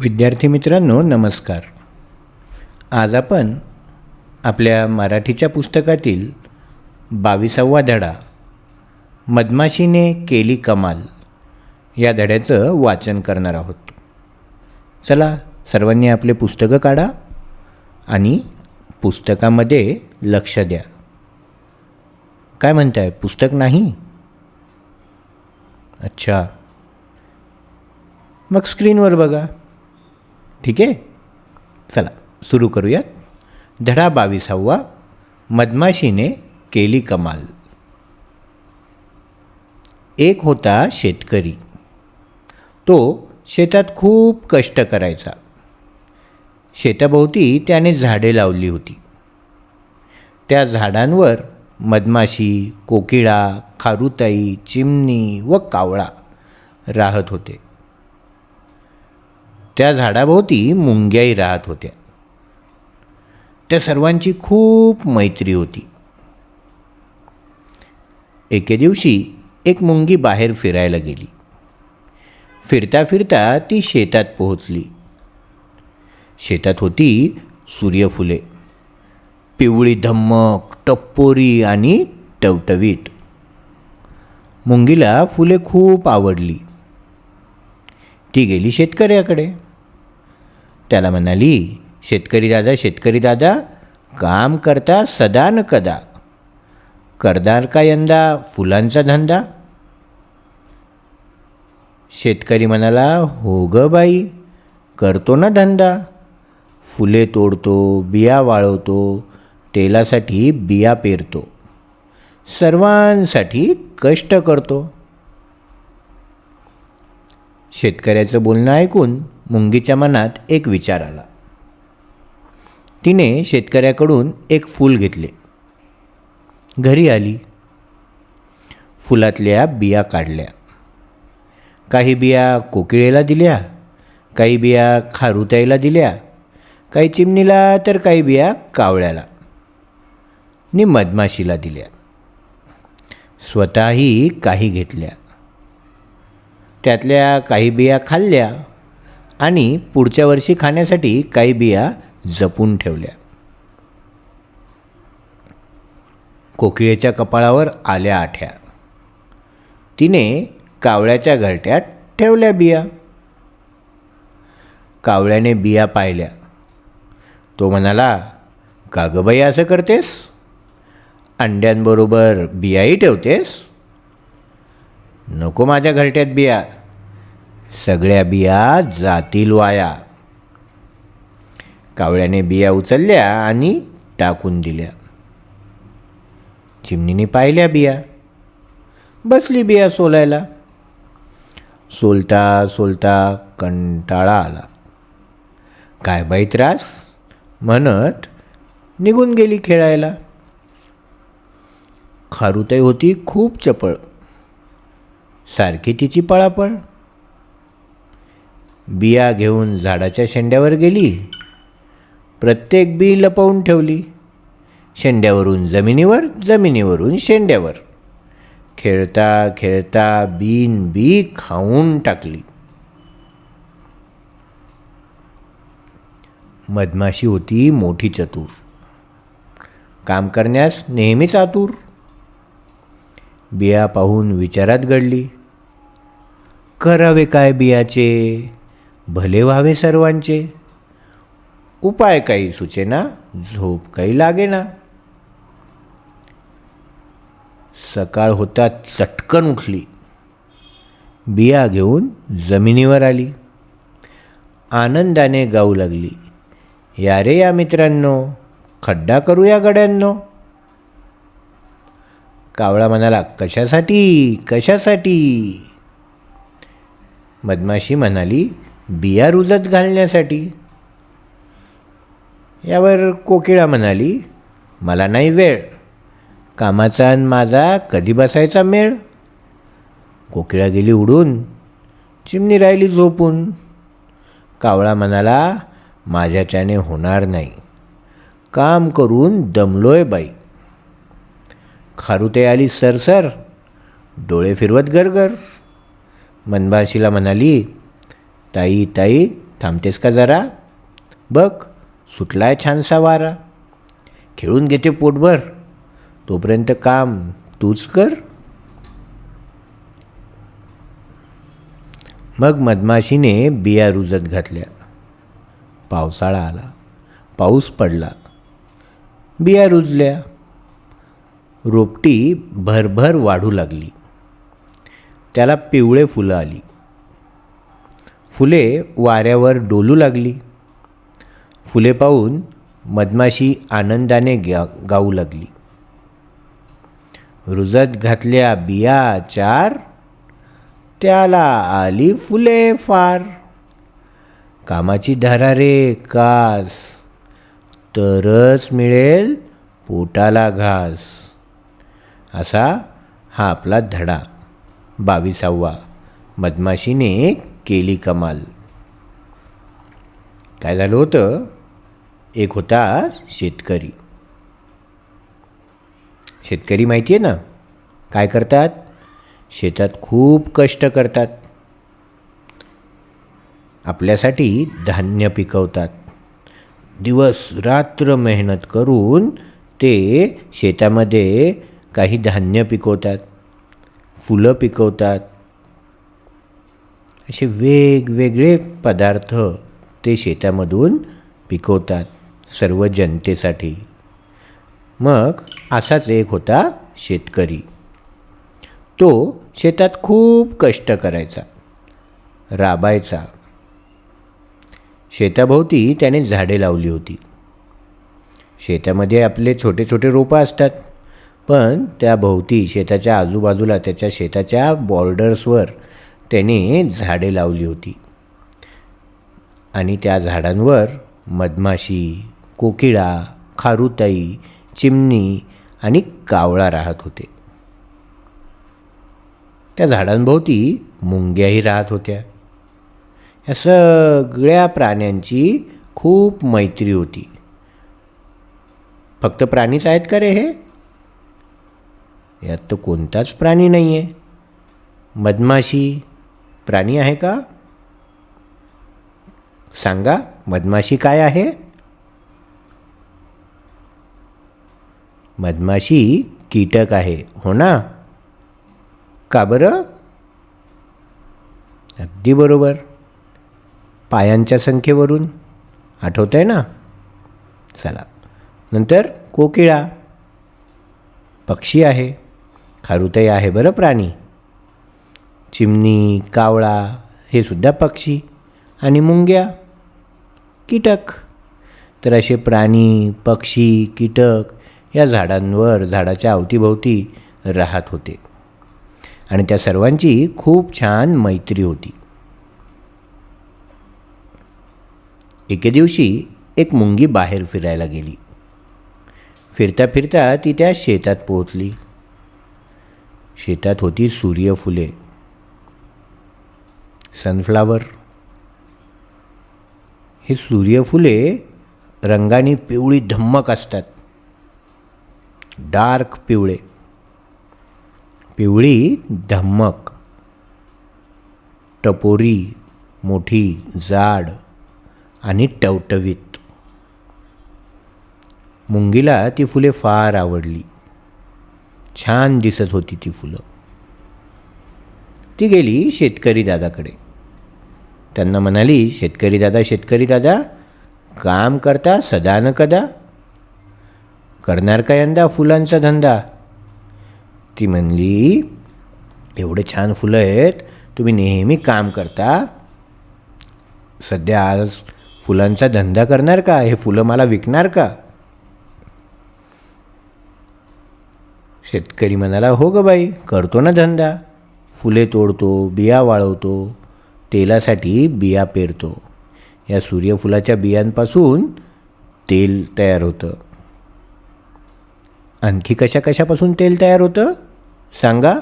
विद्यार्थी मित्रांनो नमस्कार. आज आपण आपल्या मराठीच्या पुस्तकातील बावीसावा धडा मधमाशीने केली कमाल या धड्याचं वाचन करणार आहोत. चला सर्वांनी आपले पुस्तकं काढा आणि पुस्तकामध्ये लक्ष द्या. काय म्हणताय पुस्तक नाही? अच्छा. मग स्क्रीनवर बघा. ठीक आहे? चला सुरू करूयात. धडा बावीसावा मधमाशीने केली कमाल. एक होता शेतकरी. तो शेतात खूप कष्ट करायचा. शेताभोवती त्याने झाडे लावली होती. त्या झाडांवर मधमाशी कोकिळा खारुताई चिमणी व कावळा राहत होते. त्या झाडाभोवती मुंग्याही राहत होत्या. त्या सर्वांची खूप मैत्री होती. एके दिवशी एक मुंगी बाहेर फिरायला गेली. फिरता फिरता ती शेतात पोहोचली. शेतात होती सूर्यफुले. पिवळी धम्मक टप्पोरी आणि टवटवीत. मुंगीला फुले खूप आवडली. ती गेली शेतकऱ्याकडे. त्याला म्हणाली शेतकरी दादा शेतकरी दादा काम करता सदा न कदा. करदार का यंदा फुलांचा धंदा? शेतकरी म्हणाला हो ग बाई करतो ना धंदा. फुले तोडतो बिया वाळवतो तेलासाठी बिया पेरतो. सर्वांसाठी कष्ट करतो. शेतकऱ्याचं बोलणं ऐकून मुंगीच्या मनात एक विचार आला. तिने शेतकऱ्याकडून एक फूल घेतले. घरी आली. फुलातल्या बिया काढल्या. काही बिया कोकिळेला दिल्या काही बिया खारुताईला दिल्या काही चिमणीला तर काही बिया कावळ्याला. नि मधमाशीला दिल्या. स्वतःही काही घेतल्या. त्यातल्या काही बिया खाल्ल्या. आणि पुढच्या वर्षी खाण्यासाठी काही बिया जपून ठेवल्या. कोकिळेच्या कपाळावर आल्या आठ्या. तिने कावळ्याच्या घरट्यात ठेवल्या बिया. कावळ्याने बिया पाहिल्या. तो म्हणाला का असं करतेस? अंड्यांबरोबर बियाही ठेवतेस? नको माझ्या घरट्यात बिया. सगळ्या बिया जातील वाया. कावळ्याने बिया उचलल्या आणि टाकून दिल्या. चिमणीने पाहिल्या बिया. बसली बिया सोलायला. सोलता सोलता कंटाळा आला. काय बाई त्रास? म्हणत निघून गेली खेळायला. खारुताई होती खूप चपळ. सारखी तिची पळापळ. बिया घेऊन झाडाच्या शेंड्यावर गेली. प्रत्येक बी लपवून ठेवली. शेंड्यावरून जमिनीवर जमिनीवरून शेंड्यावर. खेळता खेळता बीन बी खाऊन टाकली. मधमाशी होती मोठी चतुर. काम करण्यास नेहमीच आतुर. बिया पाहून विचारात घडली. करावे काय बियाचे? भले व्हावे सर्वांचे. उपाय काही सुचेना झोप काही लागेना. सकाळ होता चटकन उठली. बिया घेऊन जमिनीवर आली. आनंदाने गाऊ लागली. या रे या मित्रांनो खड्डा करूया गड्यांनो. कावळा म्हणाला कशासाठी? कशासाठी? मधमाशी म्हणाली बिया रुजत घालण्यासाठी. यावर कोकिळा म्हणाली मला नाही वेळ. कामाचा आणि माझा कधी बसायचा मेळ? कोकिळा गेली उडून चिमणी राहिली झोपून. कावळा म्हणाला माझ्याच्याने होणार नाही. काम करून दमलोय बाई. खारुते आली सरसर डोळे फिरवत गरगर मनबाशीला म्हणाली ताई ताई थांबतेस का जरा? बघ सुटलाय छानसा वारा. खेळून घेते पोटभर. तोपर्यंत काम तूच कर. मग मधमाशीने बिया रुजत घातल्या. पावसाळा आला. पाऊस पडला. बिया रुजल्या. रोपटी भरभर वाढू लागली. त्याला पिवळे फुलं आली. फुले वाऱ्यावर डोलू लागली. फुले पाहून मधमाशी आनंदाने गा गाऊ लागली. रुजत घातल्या बिया चार त्याला आली फुले फार. कामाची धारा रे कास तरच मिळेल पोटाला घास. असा हा आपला धडा. बावीसावा. मधमाशीने केली कमाल. काय झालं होतं? एक होता शेतकरी. शेतकरी माहिती आहे ना? काय करतात? शेतात खूप कष्ट करतात. आपल्यासाठी धान्य पिकवतात. दिवस रात्र मेहनत करून ते शेतामध्ये काही धान्य पिकवतात. फुलं पिकवतात. असे वेगवेगळे पदार्थ ते शेतामधून पिकवतात सर्व जनतेसाठी. मग असाच एक होता शेतकरी. तो शेतात खूप कष्ट करायचा राबायचा. शेताभोवती त्याने झाडे लावली होती. शेतामध्ये आपले छोटे छोटे रोपं असतात पण त्याभोवती शेताच्या आजूबाजूला त्याच्या शेताच्या बॉर्डर्सवर त्याने झाडे लावली होती. आणि त्या झाडांवर मधमाशी कोकिळा खारुताई चिमणी आणि कावळा राहत होते. त्या झाडांभोवती मुंग्याही राहत होत्या. या सगळ्या प्राण्यांची खूप मैत्री होती. फक्त प्राणीच आहेत का रे हे? यात तर कोणताच प्राणी नाही आहे मधमाशी प्राणी आहे का? सांगा मधमाशी काय आहे? मधमाशी कीटक आहे हो ना? का बरं? अगदी बरोबर. पायांच्या संख्येवरून. आठवत आहे ना? चला. नंतर कोकिळा. पक्षी आहे. खारुताई आहे बरं प्राणी? चिमणी कावळा हे सुद्धा पक्षी आणि मुंग्या कीटक. तर असे प्राणी पक्षी कीटक या झाडांवर झाडाच्या अवतीभोवती राहत होते. आणि त्या सर्वांची खूप छान मैत्री होती. एके दिवशी एक मुंगी बाहेर फिरायला गेली. फिरता फिरता ती त्या शेतात पोहोचली. शेतात होती सूर्यफुले. सनफ्लावर ही सूर्यफुले रंगाने पिवळी धम्मक असतात. डार्क पिवळे. पिवळी धम्मक. टपोरी मोठी जाड आणि टवटवीत. मुंगीला ती फुले फार आवडली. छान दिसत होती ती फुलं. ती गेली शेतकरी दादाकडे. त्यांना म्हणाली शेतकरी दादा शेतकरी दादा काम करता सदा न कदा? करणार का यंदा फुलांचा धंदा? ती म्हणली एवढे छान फुलं आहेत तुम्ही नेहमी काम करता. सध्या आज फुलांचा धंदा करणार का? हे फुलं मला विकणार का? शेतकरी म्हणाला हो ग बाई करतो ना धंदा. फुले तोडतो बिया वाळवतो तेलासाठी बिया पेरतो. या सूर्यफुलाच्या बियांपासून तेल तयार होतं. आणखी कशा कशापासून तेल तयार होतं? सांगा.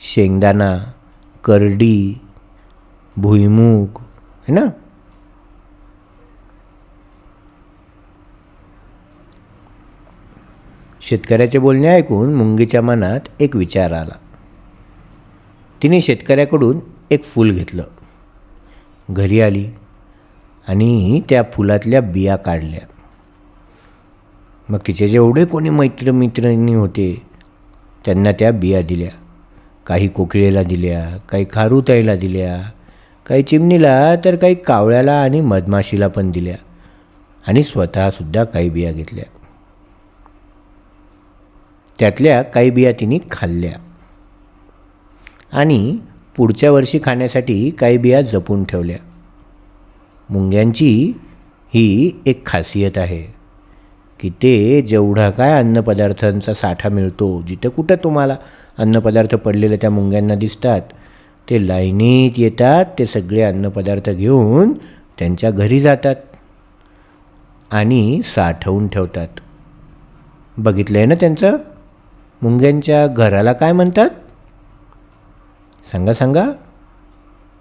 शेंगदाणा करडी भुईमूग है ना? शेतकऱ्याचे बोलणे ऐकून मुंगीच्या मनात एक विचार आला. तिने शेतकऱ्याकडून एक फूल घेतलं. घरी आली आणि त्या फुलातल्या बिया काढल्या. मग तिचे जेवढे कोणी मैत्र मित्रांनी होते त्यांना त्या बिया दिल्या. काही कोकिळेला दिल्या काही खारुताईला दिल्या काही चिमणीला तर काही कावळ्याला आणि मधमाशीला पण दिल्या आणि स्वतःसुद्धा काही बिया घेतल्या. त्यातल्या काही बिया तिने खाल्ल्या. आणि पुढच्या वर्षी खाण्यासाठी काही बिया जपून ठेवल्या. मुंग्यांची ही एक खासियत आहे की ते जेवढा काय अन्नपदार्थांचा साठा मिळतो जिथं कुठं तुम्हाला अन्नपदार्थ पडलेले त्या मुंग्यांना दिसतात ते लाईनीत येतात ते सगळे अन्नपदार्थ घेऊन त्यांच्या घरी जातात आणि साठवून ठेवतात. बघितलं आहे ना त्यांचं? मुंग्यांच्या घराला काय म्हणतात? सांगा सांगा.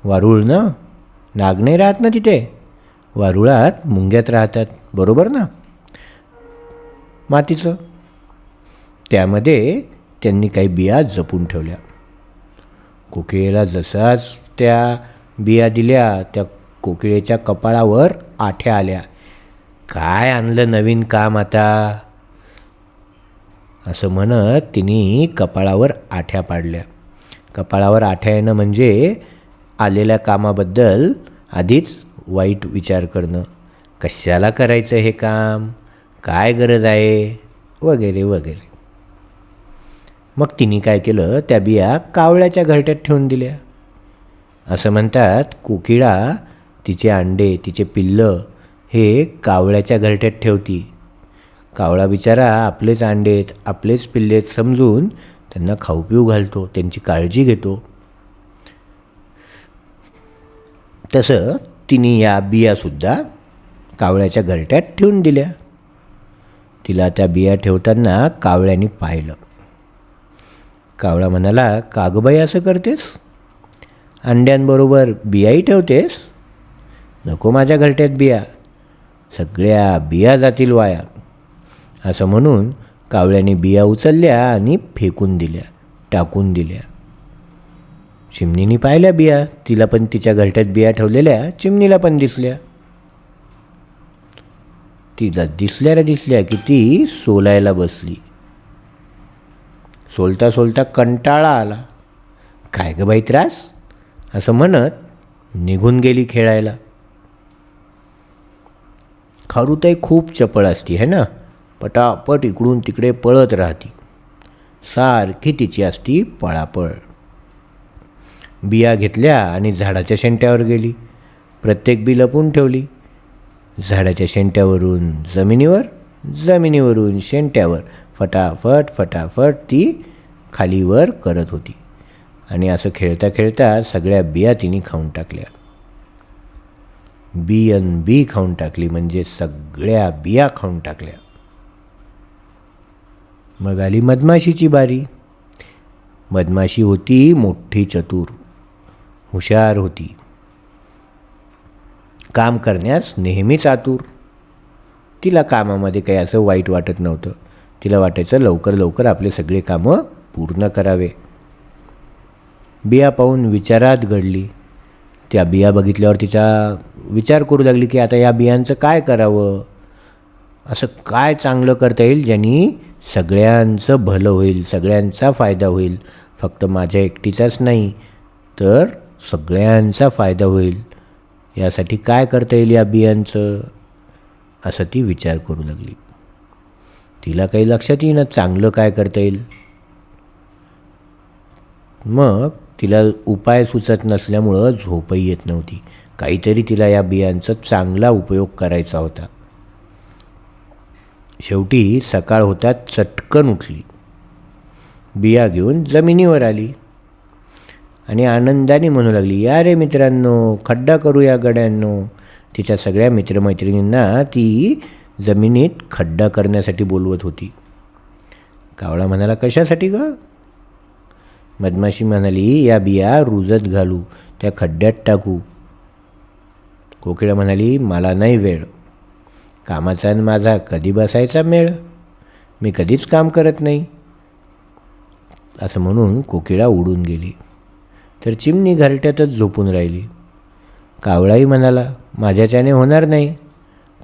वारुळ ना? नाग नाही राहत ना तिथे. वारुळात मुंग्यात राहतात. बरोबर ना? मातीचं. त्यामध्ये त्यांनी काही बिया जपून ठेवल्या. कोकिळेला जसाच त्या बिया दिल्या त्या कोकिळेच्या कपाळावर आठ्या आल्या. काय आणलं नवीन काम आता? असं म्हणत तिने कपाळावर आठ्या पाडल्या. कपाळावर आठ्या येणं म्हणजे आलेल्या कामाबद्दल आधीच वाईट विचार करणं. कशाला करायचं हे काम? काय गरज आहे? वगैरे वगैरे. मग तिने काय केलं? त्या बिया कावळ्याच्या घरट्यात ठेवून दिल्या. असं म्हणतात कोकिळा तिचे अंडे तिचे पिल्लं हे कावळ्याच्या घरट्यात ठेवती. कावळा बिचारा आपलेच अंडेत आपलेच पिल्लेत समजून त्यांना खाऊ पिऊ घालतो त्यांची काळजी घेतो. तसं तिने या बियासुद्धा कावळ्याच्या घरट्यात ठेवून दिल्या. तिला त्या बिया ठेवताना कावळ्याने पाहिलं. कावळा म्हणाला कागबाई असं करतेस? अंड्यांबरोबर बियाही ठेवतेस? नको माझ्या घरट्यात बिया. सगळ्या बिया जातील वाया. असं म्हणून कावळ्याने बिया उचलल्या आणि फेकून दिल्या टाकून दिल्या. चिमणीने पाहिल्या बिया तिला पण तिच्या घरट्यात बिया ठेवलेल्या चिमणीला पण दिसल्या. तिला दिसल्या रे दिसल्या की ती सोलायला बसली. सोलता सोलता कंटाळा आला. काय ग बाई त्रास? असं म्हणत निघून गेली खेळायला. खारुताई खूप चपळ असती है ना? पटापट इकडून तिकडे पळत राहती. सारखी तिची असती पळापळ. बिया घेतल्या आणि झाडाच्या शेंट्यावर गेली. प्रत्येक बी लपून ठेवली. झाडाच्या शेंट्यावरून जमिनीवर जमिनीवरून शेंट्यावर. फटाफट फटाफट ती खालीवर करत होती. आणि असं खेळता खेळता सगळ्या बिया तिने खाऊन टाकल्या. बी अन बी खाऊन टाकली म्हणजे सगळ्या बिया खाऊन टाकल्या. मग आली मधमाशीची बारी. मधमाशी होती मोठी चतुर हुशार होती. काम करण्यास नेहमीच आतुर तिला कामामध्ये काही असं वाईट वाटत नव्हतं. तिला वाटायचं लवकर लवकर आपले सगळे कामं पूर्ण करावे. बिया पाहून विचारात घडली. त्या बिया बघितल्यावर तिचा विचार करू लागली की आता या बियांचं काय करावं? असं काय चांगलं करता येईल ज्यांनी सगळ्यांचं भलं होईल सगळ्यांचा फायदा होईल. फक्त माझ्या एकटीचाच नाही तर सगळ्यांचा फायदा होईल. यासाठी काय करता येईल या बियांचं? असं ती विचार करू लागली. तिला काही लक्षात येईना चांगलं काय करता येईल. मग तिला उपाय सुचत नसल्यामुळं झोपही येत नव्हती. काहीतरी तिला या बियांचा चांगला उपयोग करायचा होता. शेवटी सकाळ होता चटकन उठली. बिया घेऊन जमिनीवर आली. आणि आनंदाने म्हणू लागली या रे मित्रांनो खड्डा करूया गड्यांनो. तिच्या सगळ्या मित्रमैत्रिणींना ती जमिनीत खड्डा करण्यासाठी बोलवत होती. कावळा म्हणाला कशासाठी ग? मधमाशी म्हणाली या बिया रुजत घालू त्या खड्ड्यात टाकू. कोकिळा म्हणाली मला नाही वेळ. कामाचा आणि माझा कधी बसायचा मेळ? मी कधीच काम करत नाही. असं म्हणून कोकिळा उडून गेली. तर चिमणी घरट्यातच झोपून राहिली. कावळाही म्हणाला माझ्याच्याने होणार नाही.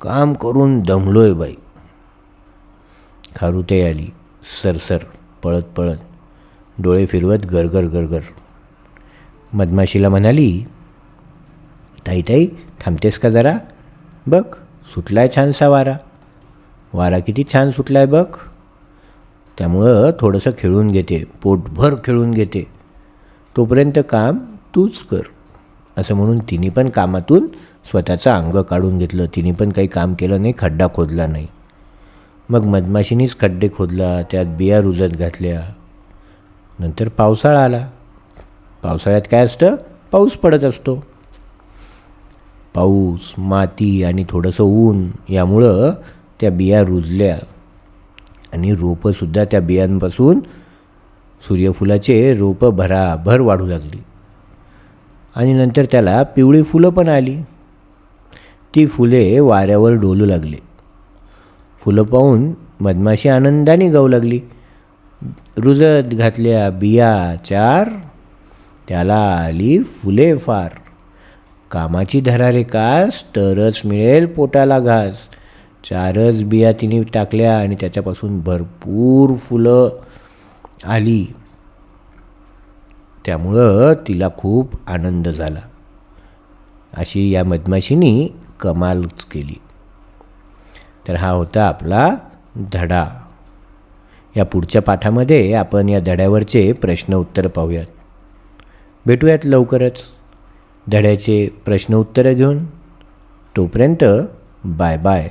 काम करून दमलोय बाई. खारुते आली सरसर पळत पळत. डोळे फिरवत गरगर गरगर. मधमाशीला म्हणाली ताई ताई थांबतेस का जरा? बघ. सुटलाय छानसा वारा. वारा किती छान सुटलाय बघ. त्यामुळं थोडंसं खेळून घेते पोटभर खेळून घेते. तोपर्यंत काम तूच कर. असं म्हणून तिने पण कामातून स्वतःचं अंग काढून घेतलं. तिने पण काही काम केलं नाही खड्डा खोदला नाही. मग मधमाशीनीच खड्डे खोदला त्यात बिया रुजत घातल्या. नंतर पावसाळा आला. पावसाळ्यात काय असतं? पाऊस पडत असतो. पाऊस माती आणि थोडंसं ऊन यामुळं त्या बिया रुजल्या. आणि रोपंसुद्धा त्या बियांपासून सूर्यफुलाचे रोपं भराभर वाढू लागली. आणि नंतर त्याला पिवळी फुलं पण आली. ती फुले वाऱ्यावर डोलू लागली. फुलं पाहून मधमाशी आनंदाने गाऊ लागली. रुजत घातल्या बिया चार त्याला आली फुले फार. कामाची धरारे कास तरच मिळेल पोटाला घास. चारच बिया तिने टाकल्या आणि त्याच्यापासून भरपूर फुलं आली. त्यामुळं तिला खूप आनंद झाला. अशी या मधमाशीनी कमालच केली. तर हा होता आपला धडा. या पुढच्या पाठामध्ये आपण या धड्यावरचे प्रश्न उत्तर पाहूयात. भेटूयात लवकरच. धड्याचे प्रश्न उत्तरं घेऊन तोपर्यंत बाय बाय.